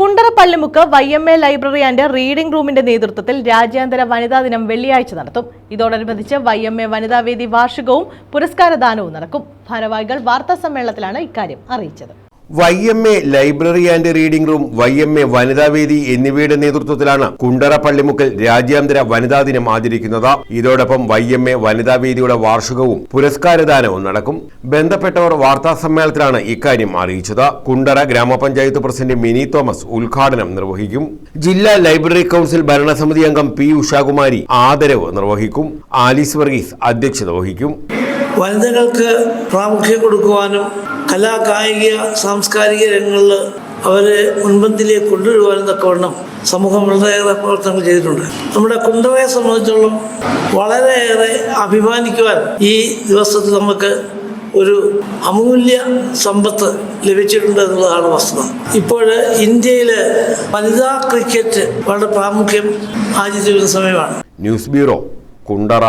Kundara Pallimukku Y M A library and reading റൂമിന്റെ നേതൃത്വത്തിൽ രാജ്യാന്തര വനിതാ ദിനം വെള്ളിയാഴ്ച നടത്തും. ഇതോടനുബന്ധിച്ച് വൈ എം എ വനിതാവേദി വാർഷികവും പുരസ്കാരദാനവും നടക്കും. ഭാരവാഹികൾ വാർത്താ സമ്മേളനത്തിലാണ് ഇക്കാര്യം അറിയിച്ചത്. Y M A library and reading room Y M A വനിതാവേദി എന്നിവയുടെ നേതൃത്വത്തിലാണ് കുണ്ടറ പള്ളിമുക്കിൽ രാജ്യാന്തര വനിതാ ദിനം ആചരിക്കുന്നത്. ഇതോടൊപ്പം വൈ എം എ വനിതാവേദിയുടെ വാർഷികവും പുരസ്കാരദാനവും നടക്കും. ബന്ധപ്പെട്ടവർ വാർത്താ സമ്മേളനത്തിലാണ് ഇക്കാര്യം അറിയിച്ചത്. കുണ്ടറ ഗ്രാമപഞ്ചായത്ത് പ്രസിഡന്റ് മിനി തോമസ് ഉദ്ഘാടനം നിർവഹിക്കും. ജില്ലാ ലൈബ്രറി കൌൺസിൽ ഭരണസമിതി അംഗം പി ഉഷാകുമാരി ആദരവ് നിർവഹിക്കും. ആലീസ് വർഗീസ് അധ്യക്ഷത വഹിക്കും. വനിതകൾക്ക് പ്രാമുഖ്യം കൊടുക്കുവാനും കലാ കായിക സാംസ്കാരിക രംഗങ്ങളിൽ അവരെ മുൻപന്തിയിലേക്ക് കൊണ്ടുവരുവാനും തക്കവണ്ണം സമൂഹം വളരെയേറെ പ്രവർത്തനങ്ങൾ ചെയ്തിട്ടുണ്ട്. നമ്മുടെ കുണ്ടവയെ സംബന്ധിച്ചോളം വളരെയേറെ അഭിമാനിക്കുവാൻ ഈ ദിവസത്തിൽ നമുക്ക് ഒരു അമൂല്യ സമ്പത്ത് ലഭിച്ചിട്ടുണ്ട് എന്നുള്ളതാണ് വസ്തുത. ഇപ്പോൾ ഇന്ത്യയിൽ വനിതാ ക്രിക്കറ്റ് വളരെ പ്രാമുഖ്യം ആചരിച്ചിരുന്ന സമയമാണ്. News bureau Kundara.